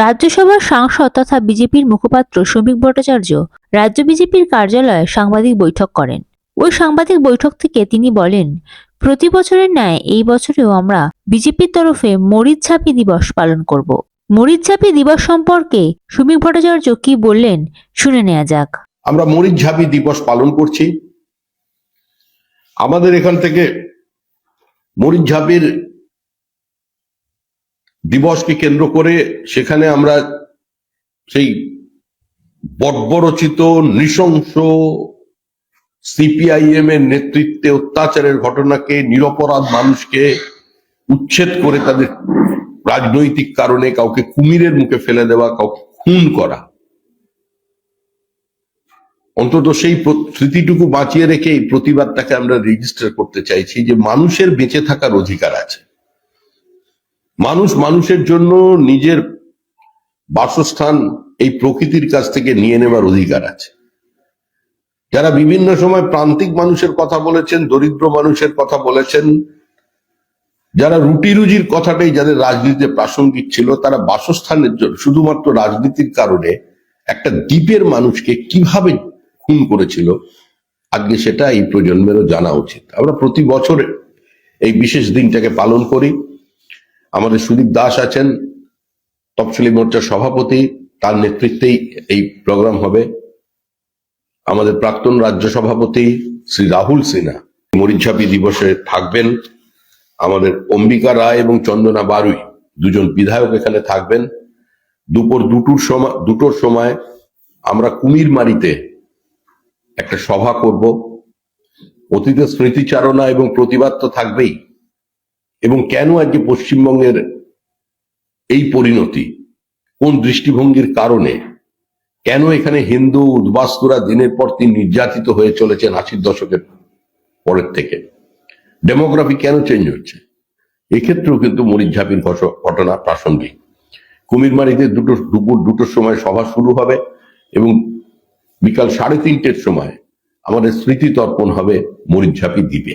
রাজ্যসভার সাংসদ তথা বিজেপির মুখপাত্র শ্রমিক ভট্টাচার্য রাজ্য বিজেপির কার্যালয়ে সাংবাদিক বৈঠক করেন। ওই সাংবাদিক বৈঠক থেকে তিনি বলেন, প্রতি বছরের ন্যায় এই বছরেও আমরা বিজেপির তরফে মরিচঝাপি দিবস পালন করব। মরিচঝাপি দিবস সম্পর্কে শ্রমিক ভট্টাচার্য কি বললেন শুনে নেওয়া যাক। আমরা মরিচঝাপি দিবস পালন করছি। আমাদের এখান থেকে মরিচঝাপির দিবসকে কেন্দ্র করে সেখানে আমরা সেই বর্বরচিত, নৃশংস সিপিআইএম এর নেতৃত্বে অত্যাচারের ঘটনাকে, নিরপরাধ মানুষকে উচ্ছেদ করে তাদের রাজনৈতিক কারণে কাউকে কুমিরের মুখে ফেলে দেওয়া, কাউকে খুন করা। অন্তত সেই স্মৃতিটুকু বাঁচিয়ে রেখে এই প্রতিবাদটাকে আমরা রেজিস্টার করতে চাইছি যে মানুষের বেঁচে থাকার অধিকার আছে। মানুষ মানুষের জন্য নিজের বাসস্থান এই প্রকৃতির কাছ থেকে নিয়ে নেবার অধিকার আছে। যারা বিভিন্ন সময় প্রান্তিক মানুষের কথা বলেছেন, দরিদ্র মানুষের কথা বলেছেন, যারা রুটি রুজির কথাটাই যাদের রাজনীতিতে প্রাসঙ্গিক ছিল, তারা বাসস্থানের জন্য, শুধুমাত্র রাজনীতির কারণে একটা দ্বীপের মানুষকে কীভাবে খুন করেছিল, আজকে সেটা এই প্রজন্মেরও জানা উচিত। আমরা প্রতি বছর এই বিশেষ দিনটাকে পালন করি। আমাদের সুদীপ দাস আছেন, তফসিলি মোর্চার সভাপতি, তার নেতৃত্বেই এই প্রোগ্রাম হবে। আমাদের প্রাক্তন রাজ্য সভাপতি শ্রী রাহুল সিনহা মরিচাপি দিবসে থাকবেন। আমাদের অম্বিকা রায় এবং চন্দনা বারুই, দুজন বিধায়ক এখানে থাকবেন। দুপুর দুটোর সময় দুটোর সময় আমরা কুমিরমারিতে একটা সভা করব। অতীতের স্মৃতিচারণা এবং প্রতিবাদ তো থাকবেই। এবং কেন আজকে পশ্চিমবঙ্গের এই পরিণতি? কোন দৃষ্টিভঙ্গির কারণে? কেন এখানে হিন্দু উদ্বাস্তুরা দিনের পর দিন নির্যাতিত হয়ে চলেছেন আশির দশকের পরের থেকে? ডেমোগ্রাফি কেন চেঞ্জ হচ্ছে? এক্ষেত্রেও কিন্তু মরিচঝাপির ঘটনা প্রাসঙ্গিক। কুমিরমারিতে দুটো দুপুর দুটোর সময় সভা শুরু হবে এবং বিকাল সাড়ে তিনটের সময় আমাদের স্মৃতি তর্পণ হবে মরিচঝাপি দ্বীপে।